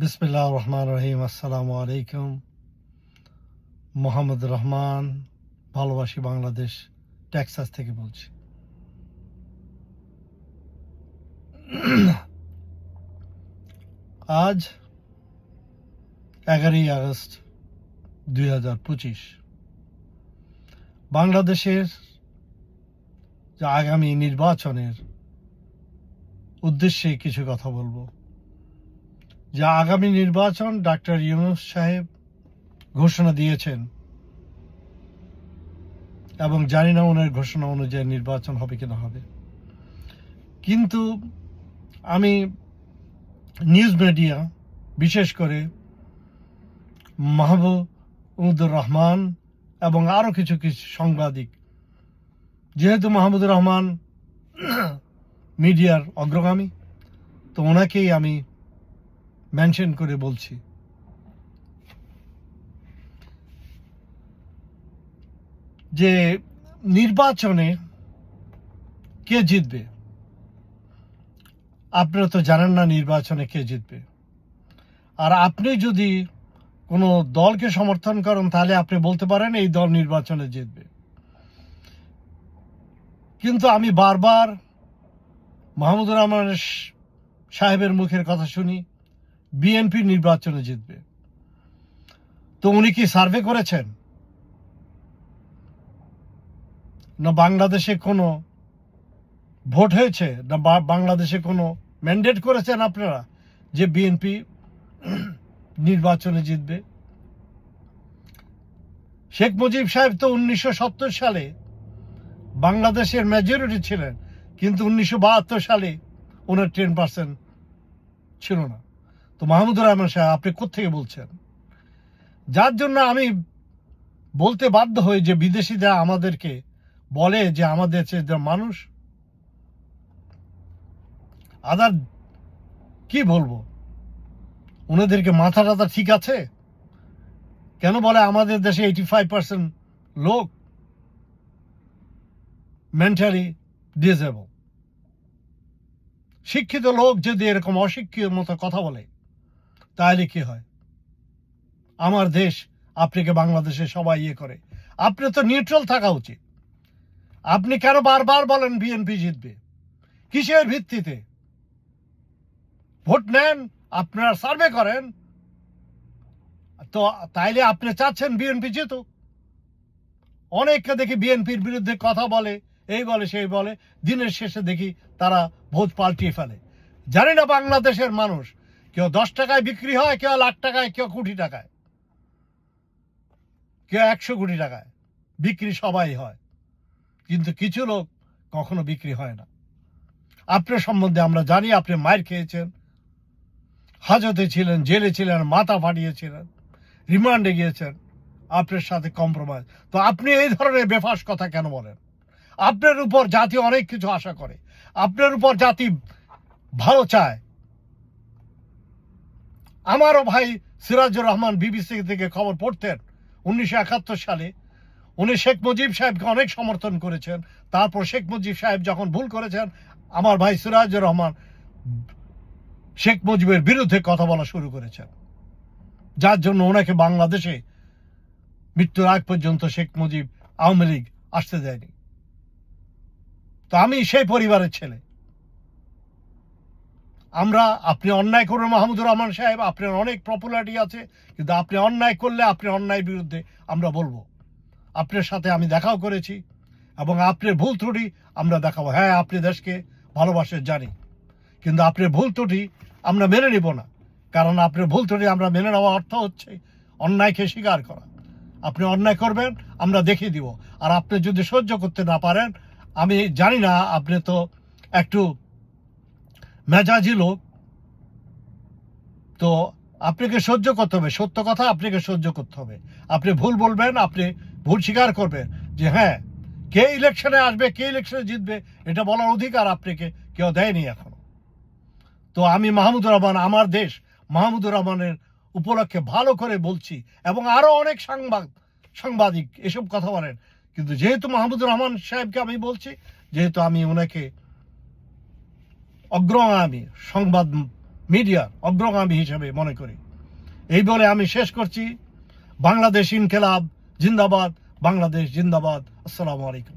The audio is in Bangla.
বিসমিল্লাহ রহমান রহিম, আসসালামু আলাইকুম। মোহাম্মদ রহমান, ভালোবাসি বাংলাদেশ, টেক্সাস থেকে বলছি। আজ এগারোই আগস্ট দুই হাজার পঁচিশ। বাংলাদেশের যে আগামী নির্বাচনের উদ্দেশ্যে কিছু কথা বলব। যে আগামী নির্বাচন ডাক্তার ইউনুস সাহেব ঘোষণা দিয়েছেন। এবং জানি না ওনার ঘোষণা অনুযায়ী নির্বাচন হবে কিনা হবে। কিন্তু আমি নিউজ মিডিয়া, বিশেষ করে মাহবুবুর রহমান এবং আরও কিছু কিছু সাংবাদিক, যেহেতু মাহমুদুর রহমান মিডিয়ার অগ্রগামী, তো ওনাকেই আমি মেনশন করে বলছি। যে নির্বাচনে কে জিতবে? আপনারা তো জানেন না নির্বাচনে কে জিতবে। আর আপনি যদি কোনো দলকে সমর্থন করেন, তাহলে আপনি বলতে পারেন এই দল নির্বাচনে জিতবে। কিন্তু আমি বারবার মাহমুদুর রহমান সাহেবের মুখের কথা শুনি। বিএনপি নির্বাচনে জিতবে। তো উনি কি সার্ভে করেছেন? না বাংলাদেশে কোনো ভোট হয়েছে? না বাংলাদেশে কোনো ম্যান্ডেট করেছেন আপনারা যে বিএনপি নির্বাচনে জিতবে? শেখ মুজিব সাহেব তো উনিশশো সত্তর সালে বাংলাদেশের মেজরিটি ছিলেন, কিন্তু উনিশশো বাহাত্তর সালে ওনার টেন পার্সেন্ট ছিল না। তো মাহমুদুর রহমান সাহেব, আপনি কোথেকে বলছেন? যার জন্য আমি বলতে বাধ্য হই যে বিদেশিরা আমাদেরকে বলে যে আমাদের মানুষ। আদার কি বলব? ওনাদেরকে মাথা টাথা ঠিক আছে? কেন বলে আমাদের দেশে এইটি ফাইভ পার্সেন্ট লোক মেন্টালি ডিসেবল শিক্ষিত লোক যদি এরকম অশিক্ষিত মতো কথা বলে তাহলে কি হয়? আমার দেশ আপনাকে বাংলাদেশে সবাই ইয়ে করে। আপনি তো নিউট্রাল থাকা উচিত। আপনি কেন বারবার বলেন বিএনপি জিতবে? কিসের ভিত্তিতে? ভোট নেন, আপনারা সার্ভে করেন। তো তাইলে আপনি চাচ্ছেন বিএনপি জিতুক। অনেককে দেখি বিএনপির বিরুদ্ধে কথা বলে, এই বলে, সেই বলে। দিনের শেষে দেখি তারা ভোট পাল্টিয়ে ফেলে। জানি না বাংলাদেশের মানুষ কেউ দশ টাকায় বিক্রি হয়, কেউ লাখ টাকায়, কেউ কোটি টাকায়। কেউ একশো কোটি টাকায়। বিক্রি সবাই হয়। কিন্তু কিছু লোক কখনো বিক্রি হয় না। আপনার সম্বন্ধে আমরা জানি, আপনি মায়ের খেয়েছেন। হাজতে ছিলেন, জেলে ছিলেন, মাথা ফাটিয়েছিলেন, রিমান্ডে গিয়েছেন। আপনার সাথে কম্প্রোমাইজ তো আপনি এই ধরনের বেফাস কথা কেন বলেন? আপনার উপর জাতি অনেক কিছু আশা করে। আপনার উপর জাতি ভালো চায়। আমারও ভাই সিরাজুর রহমান বিবিসি থেকে খবর পড়তেন। উনিশশো একাত্তর সালে উনি শেখ মুজিব সাহেবকে অনেক সমর্থন করেছেন। তারপর শেখ মুজিব সাহেব যখন ভুল করেছেন, আমার ভাই সিরাজুর রহমান শেখ মুজিবের বিরুদ্ধে কথা বলা শুরু করেছেন। যার জন্য ওনাকে বাংলাদেশে মৃত্যুর আগ পর্যন্ত শেখ মুজিব আওয়ামী লীগ আসতে দেয়নি। তো আমি সেই পরিবারের ছেলে। আমরা, আপনি অন্যায় করবেন মাহমুদুর রহমান সাহেব, আপনার অনেক পপুলারিটি আছে, কিন্তু আপনি অন্যায় করলে আপনি অন্যায় বিরুদ্ধে আমরা বলব। আপনার সাথে আমি দেখাও করেছি, এবং আপনার ভুল ত্রুটি আমরা দেখাবো। হ্যাঁ আপনি দেশকে ভালোবাসেন জানি। কিন্তু আপনার ভুল ত্রুটি আমরা মেনে নিব না, কারণ আপনার ভুল ত্রুটি আমরা মেনে নেওয়া অর্থ হচ্ছে অন্যায়কে স্বীকার করা। আপনি অন্যায় করবেন, আমরা দেখিয়ে দিব। আর আপনি যদি সহ্য করতে না পারেন, আমি জানি না, আপনি তো একটু মেজাজি লোক তো আপনাকে সহ্য করতে হবে। সত্য কথা আপনাকে সহ্য করতে হবে। আপনি ভুল বলবেন, আপনি ভুল স্বীকার করবেন যে হ্যাঁ কে ইলেকশনে আসবে, কে ইলেকশনে জিতবে, এটা বলার অধিকার আপনাকে কেউ দেয়নি এখনও। তো আমি মাহমুদুর রহমান, আমার দেশ মাহমুদুর রহমানের উপলক্ষে ভালো করে বলছি এবং আরও অনেক সাংবাদ, সাংবাদিক এসব কথা বলেন। কিন্তু যেহেতু মাহমুদুর রহমান সাহেবকে আমি বলছি, যেহেতু আমি ওনাকে অগ্রগামী সংবাদ মিডিয়ার অগ্রগামী হিসেবে মনে করি। এই বলে আমি শেষ করছি। বাংলাদেশ ইনকেলাব, জিন্দাবাদ। বাংলাদেশ জিন্দাবাদ। আসসালামু আলাইকুম।